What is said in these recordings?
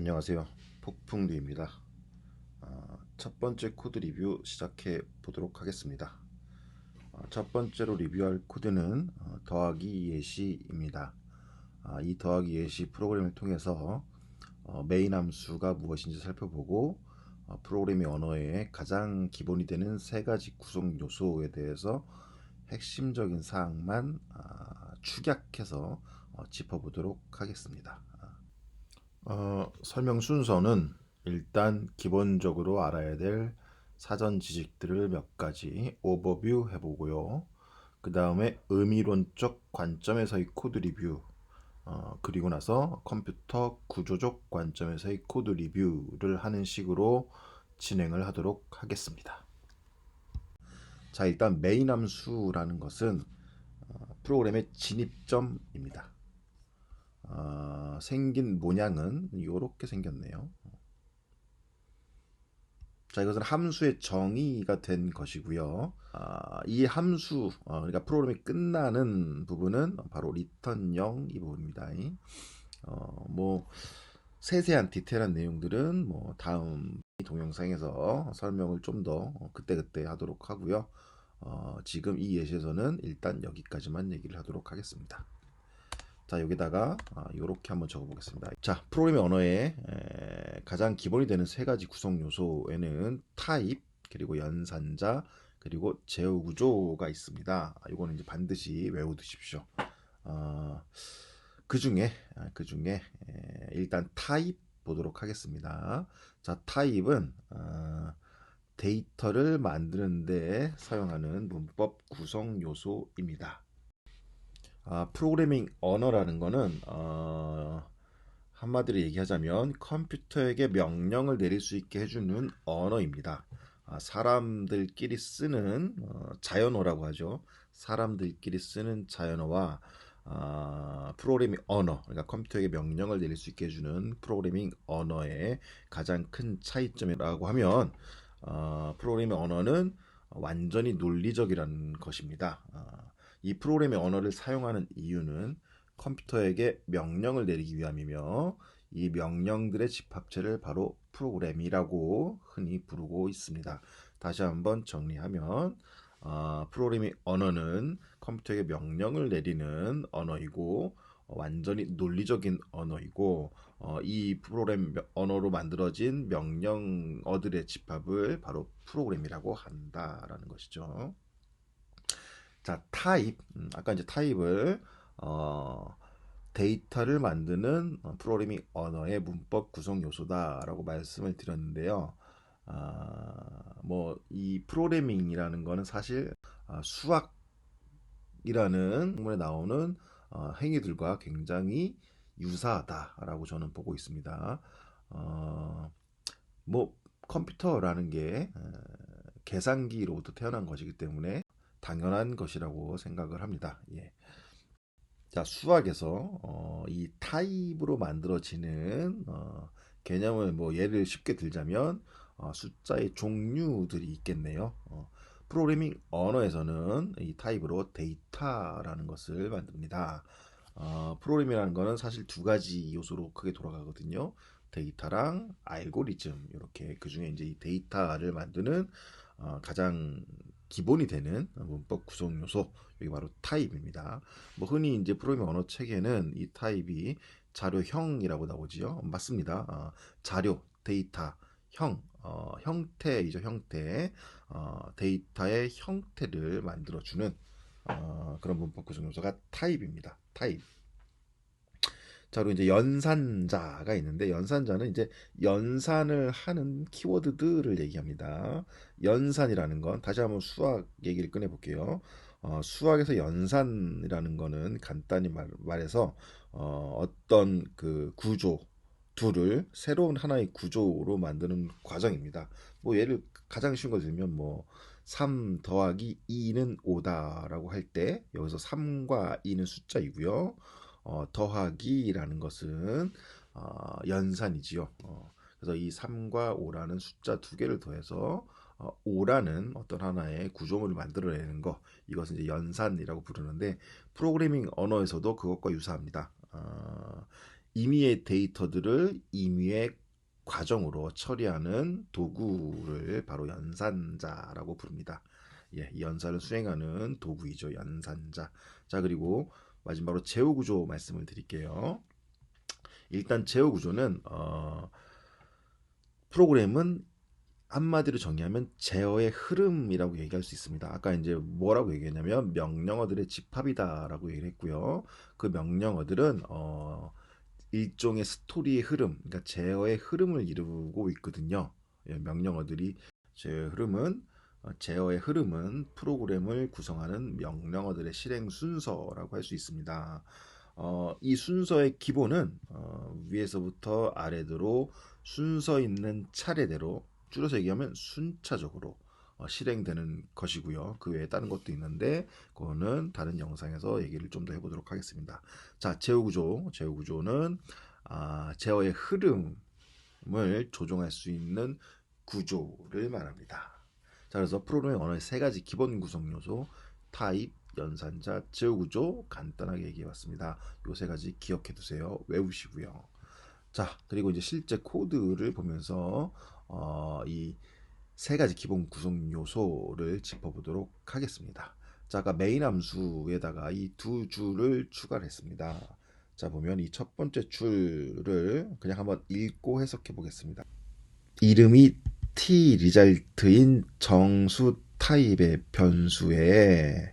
안녕하세요. 폭풍류입니다. 아, 첫 번째 코드 리뷰 시작해 보도록 하겠습니다. 아, 첫 번째로 리뷰할 코드는 어, 더하기 예시입니다. 아, 이 더하기 예시 프로그램을 통해서 어, 메인 함수가 무엇인지 살펴보고 어, 프로그래밍 언어의 가장 기본이 되는 세 가지 구성 요소에 대해서 핵심적인 사항만 아, 축약해서 어, 짚어보도록 하겠습니다. 어, 설명 순서는 일단 기본적으로 알아야 될 사전 지식들을 몇 가지 오버뷰 해보고요. 그 다음에 의미론적 관점에서의 코드 리뷰, 어, 그리고 나서 컴퓨터 구조적 관점에서의 코드 리뷰를 하는 식으로 진행을 하도록 하겠습니다. 자, 일단 메인 함수라는 것은 어, 프로그램의 진입점입니다. 어, 생긴 모양은 이렇게 생겼네요. 자, 이것은 함수의 정의가 된 것이고요. 아, 이 함수, 어, 그러니까 프로그램이 끝나는 부분은 바로 리턴 0 이 부분입니다. 어, 뭐 세세한 디테일한 내용들은 뭐 다음 동영상에서 설명을 좀 더 그때그때 하도록 하고요. 어, 지금 이 예시에서는 일단 여기까지만 얘기를 하도록 하겠습니다. 자 여기다가 이렇게 아, 한번 적어보겠습니다. 자 프로그래밍 언어의 에, 가장 기본이 되는 세 가지 구성 요소에는 타입 그리고 연산자 그리고 제어 구조가 있습니다. 이거는 이제 반드시 외워두십시오. 어, 그 중에 아, 그 중에 일단 타입 보도록 하겠습니다. 자 타입은 어, 데이터를 만드는데 사용하는 문법 구성 요소입니다. 아, 프로그래밍 언어라는 거는 어, 한마디로 얘기하자면 컴퓨터에게 명령을 내릴 수 있게 해주는 언어입니다. 아, 사람들끼리 쓰는 어, 자연어라고 하죠. 사람들끼리 쓰는 자연어와 아, 프로그래밍 언어, 그러니까 컴퓨터에게 명령을 내릴 수 있게 해주는 프로그래밍 언어의 가장 큰 차이점이라고 하면 어, 프로그래밍 언어는 완전히 논리적이라는 것입니다. 어, 이 프로그램의 언어를 사용하는 이유는 컴퓨터에게 명령을 내리기 위함이며 이 명령들의 집합체를 바로 프로그램이라고 흔히 부르고 있습니다. 다시 한번 정리하면 어, 프로그래밍 언어는 컴퓨터에게 명령을 내리는 언어이고 어, 완전히 논리적인 언어이고 어, 이 프로그램 언어로 만들어진 명령어들의 집합을 바로 프로그램이라고 한다라는 것이죠. 자, 타입. 음, 아까 이제 타입을 어, 데이터를 만드는 어, 프로그래밍 언어의 문법 구성 요소다라고 말씀을 드렸는데요. 아, 뭐이 프로그래밍이라는 거는 사실 아, 수학이라는 문에 나오는 어, 행위들과 굉장히 유사하다라고 저는 보고 있습니다. 어, 뭐 컴퓨터라는 게 에, 계산기로부터 태어난 것이기 때문에 당연한 것이라고 생각을 합니다. 예. 자, 수학에서 어, 이 타입으로 만들어지는 어, 개념을 뭐 예를 쉽게 들자면 어, 숫자의 종류들이 있겠네요. 어, 프로그래밍 언어에서는 이 타입으로 데이터라는 것을 만듭니다. 어, 프로그램이라는 것은 사실 두 가지 요소로 크게 돌아가거든요. 데이터랑 알고리즘 이렇게 그 중에 이제 이 데이터를 만드는 어, 가장 기본이 되는 문법 구성 요소 여기 바로 타입입니다. 뭐 흔히 이제 프로그래밍 언어 책에는 이 타입이 자료형이라고 나오지요. 맞습니다. 어, 자료, 데이터, 형, 어, 형태이죠. 형태, 어, 데이터의 형태를 만들어주는 어, 그런 문법 구성 요소가 타입입니다. 타입. 자, 그리고 이제 연산자가 있는데 연산자는 이제 연산을 하는 키워드들을 얘기합니다. 연산이라는 건 다시 한번 수학 얘기를 꺼내 볼게요. 어, 수학에서 연산이라는 거는 간단히 말, 말해서 어, 어떤 그 구조 둘을 새로운 하나의 구조로 만드는 과정입니다. 뭐 예를 가장 쉬운 걸 들면 뭐 3 더하기 2는 5다라고 할 때 여기서 3과 2는 숫자이고요. 어, 더하기라는 것은 어, 연산이지요. 어, 그래서 이 3과 5라는 숫자 두 개를 더해서 어, 5라는 어떤 하나의 구조물을 만들어내는 것 이것은 이제 연산이라고 부르는데 프로그래밍 언어에서도 그것과 유사합니다. 어, 임의의 데이터들을 임의의 과정으로 처리하는 도구를 바로 연산자라고 부릅니다. 예, 이 연산을 수행하는 도구이죠. 연산자. 자, 그리고 마지막으로 제호 구조 말씀을 드릴게요. 일단 제호 구조는 어, 프로그램은 한마디로 정의하면 제어의 흐름이라고 얘기할 수 있습니다. 아까 이제 뭐라고 얘기했냐면 명령어들의 집합이다라고 얘기를 했고요. 그 명령어들은 어, 일종의 스토리의 흐름, 그러니까 제어의 흐름을 이루고 있거든요. 예, 명령어들이 제어의 흐름은 어, 제어의 흐름은 프로그램을 구성하는 명령어들의 실행 순서라고 할 수 있습니다. 어, 이 순서의 기본은 어, 위에서부터 아래로 순서 있는 차례대로 줄여서 얘기하면 순차적으로 어, 실행되는 것이고요. 그 외에 다른 것도 있는데 그거는 다른 영상에서 얘기를 좀 더 해보도록 하겠습니다. 자, 제어 구조, 제어 구조는 아, 제어의 흐름을 조종할 수 있는 구조를 말합니다. 자, 그래서 프로그램의 언어의 세 가지 기본 구성 요소, 타입, 연산자, 제어 구조 간단하게 얘기해 봤습니다. 요 세 가지 기억해 두세요. 외우시고요. 자, 그리고 이제 실제 코드를 보면서 어, 이 세 가지 기본 구성 요소를 짚어보도록 하겠습니다. 자, 아까 메인 함수에다가 이 두 줄을 추가를 했습니다. 자, 보면 이 첫 번째 줄을 그냥 한번 읽고 해석해 보겠습니다. 이름이 t 리잘트인 정수 타입의 변수에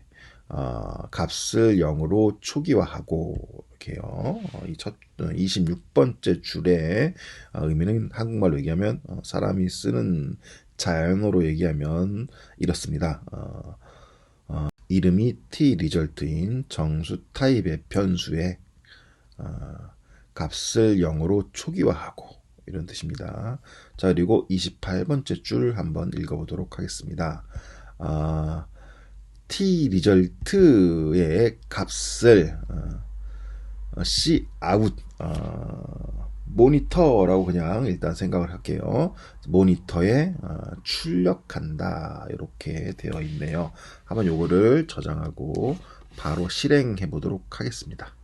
어, 값을 0으로 초기화하고 이렇게요. 어, 이첫 26번째 줄의 어, 의미는 한국말로 얘기하면 어, 사람이 쓰는 자연어로 얘기하면 이렇습니다. 어, 어, 이름이 t 리절트인 정수 타입의 변수에 어, 값을 0으로 초기화하고 이런 뜻입니다. 자 그리고 28번째 줄 한번 읽어보도록 하겠습니다. 어, t 리절트의 값을 어, c 아웃 어, 모니터라고 그냥 일단 생각을 할게요. 모니터에 어, 출력한다 이렇게 되어 있네요. 한번 요거를 저장하고 바로 실행해 보도록 하겠습니다.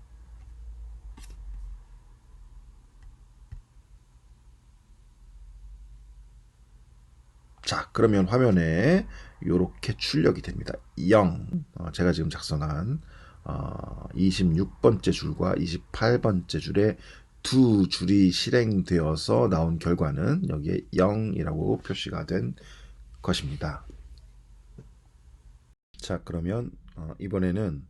자, 그러면 화면에 이렇게 출력이 됩니다. 0. 어, 제가 지금 작성한 어, 26번째 줄과 28번째 줄에 두 줄이 실행되어서 나온 결과는 여기에 0이라고 표시가 된 것입니다. 자, 그러면 어, 이번에는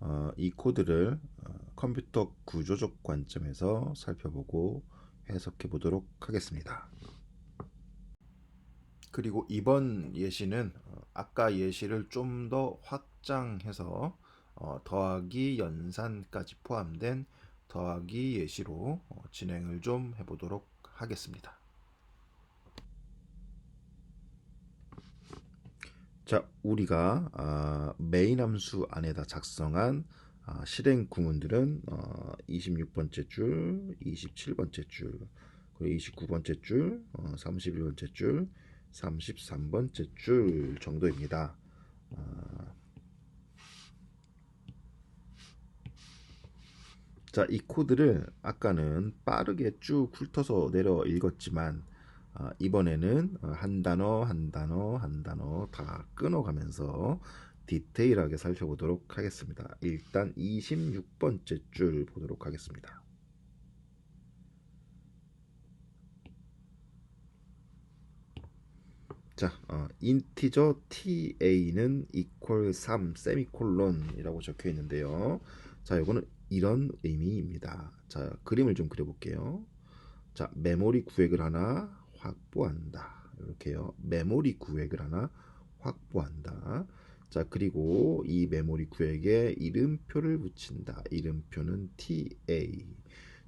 어, 이 코드를 어, 컴퓨터 구조적 관점에서 살펴보고 해석해 보도록 하겠습니다. 그리고 이번 예시는 어, 아까 예시를 좀 더 확장해서 어, 더하기 연산까지 포함된 더하기 예시로 어, 진행을 좀 해보도록 하겠습니다. 자, 우리가 아, 메인 함수 안에다 작성한 아, 실행 구문들은 어, 26번째 줄, 27번째 줄, 그리고 29번째 줄, 어, 31번째 줄, 33번째 줄 정도입니다. 아, 자, 이 코드를 아까는 빠르게 쭉 훑어서 내려 읽었지만 아, 이번에는 한 단어 한 단어 한 단어 다 끊어가면서 디테일하게 살펴보도록 하겠습니다. 일단 26번째 줄 보도록 하겠습니다. 자, 어, 인티저 ta는 equal 3 세미콜론이라고 적혀 있는데요. 자, 이거는 이런 의미입니다. 자, 그림을 좀 그려볼게요. 자, 메모리 구획을 하나 확보한다. 이렇게요. 메모리 구획을 하나 확보한다. 자, 그리고 이 메모리 구획에 이름표를 붙인다. 이름표는 TA.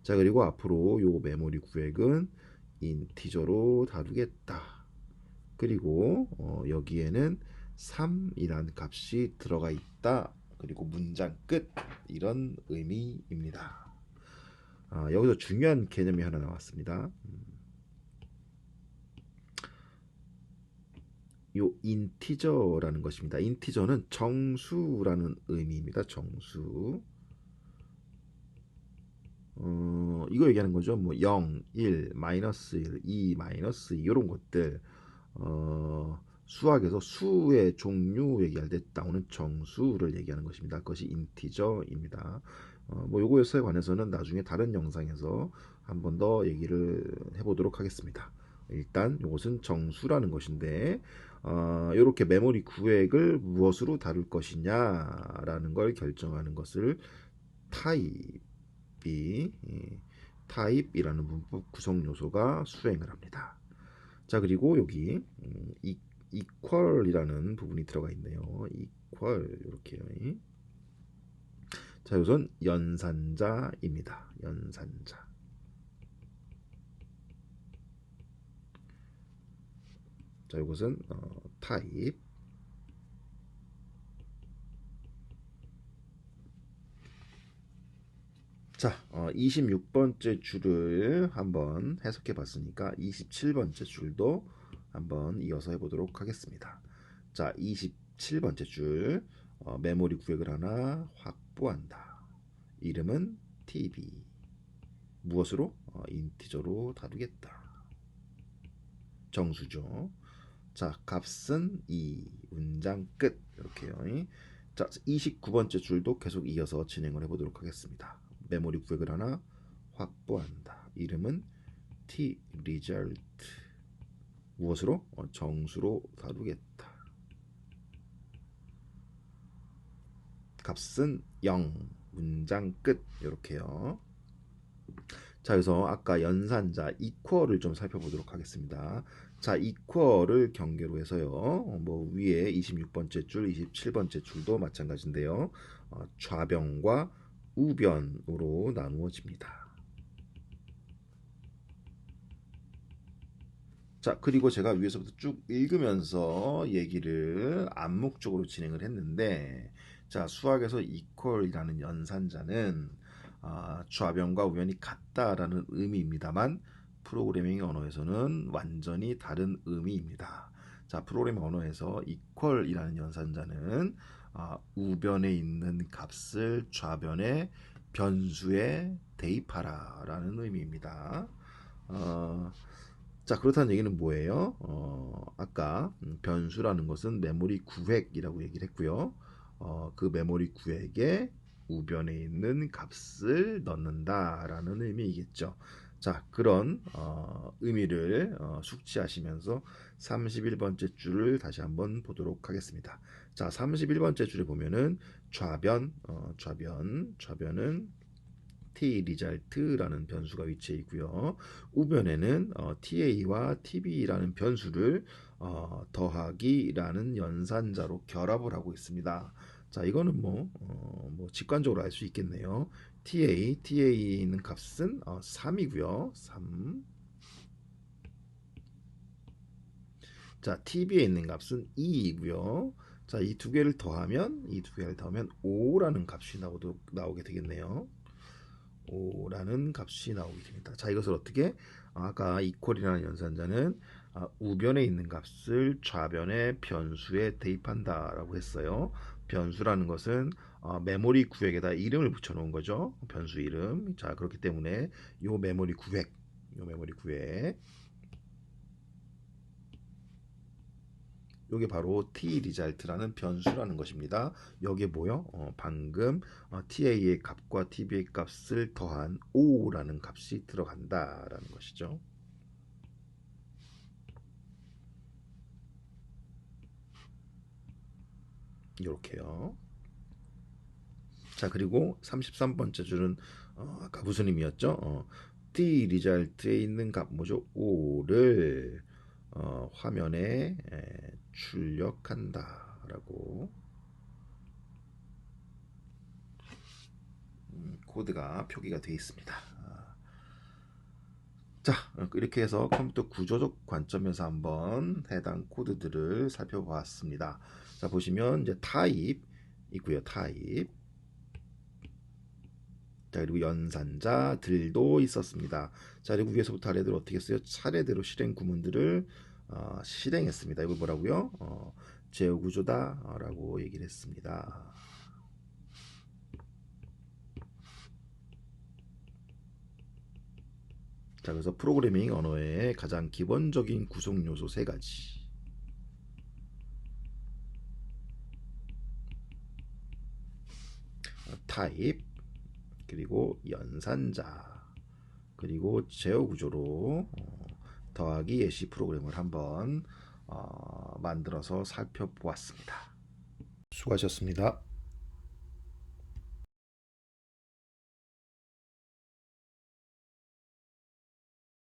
자, 그리고 앞으로 요 메모리 구획은 인티저로 다루겠다. 그리고 어, 여기에는 3이라는 값이 들어가 있다. 그리고 문장 끝 이런 의미입니다. 아, 여기서 중요한 개념이 하나 나왔습니다. 음. 요 인티저라는 것입니다. 인티저는 정수라는 의미입니다. 정수. 어, 이거 얘기하는 거죠. 뭐 0, 1, 마이너스 1, 2, 마이너스 2 이런 것들 어, 수학에서 수의 종류 얘기할 때 나오는 정수를 얘기하는 것입니다. 그것이 인티저입니다. 어, 뭐 요거에 관해서는 나중에 다른 영상에서 한 번 더 얘기를 해보도록 하겠습니다. 일단 이것은 정수라는 것인데 어, 이렇게 메모리 구획을 무엇으로 다룰 것이냐라는 걸 결정하는 것을 타입이 타입이라는 문법 구성 요소가 수행을 합니다. 자 그리고 여기 음, 이 equal이라는 부분이 들어가 있네요. equal 이렇게요. 자 우선 연산자입니다. 연산자. 자, 이것은 어, 타입. 자, 어, 26번째 줄을 한번 해석해 봤으니까 27번째 줄도 한번 이어서 해보도록 하겠습니다. 자, 27번째 줄 어, 메모리 구획을 하나 확보한다. 이름은 TV. 무엇으로? 어, 인티저로 다루겠다. 정수죠. 자, 값은 2, 문장 끝. 이렇게요. 자, 29번째 줄도 계속 이어서 진행을 해보도록 하겠습니다. 메모리 구획을 하나 확보한다. 이름은 t result 무엇으로? 어, 정수로 다루겠다. 값은 0, 문장 끝. 이렇게요. 자, 그래서 아까 연산자 이퀄을 좀 살펴보도록 하겠습니다. 자, 이퀄을 경계로 해서요. 뭐 위에 26번째 줄, 27번째 줄도 마찬가지인데요. 어, 좌변과 우변으로 나누어집니다. 자, 그리고 제가 위에서부터 쭉 읽으면서 얘기를 암묵적으로 진행을 했는데, 자, 수학에서 이퀄이라는 연산자는 아, 좌변과 우변이 같다라는 의미입니다만, 프로그래밍 언어에서는 완전히 다른 의미입니다. 자, 프로그래밍 언어에서 equal이라는 연산자는 아, 우변에 있는 값을 좌변의 변수에 대입하라라는 의미입니다. 어, 자, 그렇다는 얘기는 뭐예요? 어, 아까 변수라는 것은 메모리 구획이라고 얘기를 했고요. 어, 그 메모리 구획에 우변에 있는 값을 넣는다라는 의미이겠죠. 자, 그런 어, 의미를 어, 숙지하시면서 31번째 줄을 다시 한번 보도록 하겠습니다. 자, 31번째 줄에 보면은 좌변, 어, 좌변, 좌변은 t result라는 변수가 위치해 있고요. 우변에는 어, ta와 tb라는 변수를 어, 더하기라는 연산자로 결합을 하고 있습니다. 자, 이거는 뭐, 어, 뭐 직관적으로 알 수 있겠네요. TA, TA에 있는 값은 어, 3이고요. 3. 자, TB에 있는 값은 2이고요. 자, 이 두 개를 더하면 이 두 개를 더하면 5라는 값이 나오도, 나오게 되겠네요. 5라는 값이 나오게 됩니다. 자, 이것을 어떻게 아까 이퀄이라는 연산자는 아, 우변에 있는 값을 좌변의 변수에 대입한다라고 했어요. 변수라는 것은 어, 메모리 구획에다 이름을 붙여놓은 거죠. 변수 이름. 자 그렇기 때문에 요 메모리 구획, 요 메모리 구획. 요게 바로 t result라는 변수라는 것입니다. 여기에 뭐요? 어, 방금 어, ta의 값과 tb의 값을 더한 5라는 값이 들어간다라는 것이죠. 이렇게요. 자 그리고 33번째 줄은 어, 아까 무슨 의미였죠? 어, t 리잘트에 있는 값 뭐죠? 5를 어, 화면에 에, 출력한다라고 음, 코드가 표기가 되어 있습니다. 자 이렇게 해서 컴퓨터 구조적 관점에서 한번 해당 코드들을 살펴보았습니다. 자 보시면 이제 타입 있고요. 타입 자 그리고 연산자 들도 있었습니다. 자 그리고 위에서부터 아래로 어떻게 했어요? 차례대로 실행 구문들을 어, 실행했습니다. 이걸 뭐라고요? 어, 제어 구조다라고 얘기를 했습니다. 자, 그래서 프로그래밍 언어의 가장 기본적인 구성 요소 세 가지. 어, 타입 그리고 연산자 그리고 제어 구조로 어, 더하기 예시 프로그램을 한번 어, 만들어서 살펴보았습니다. 수고하셨습니다.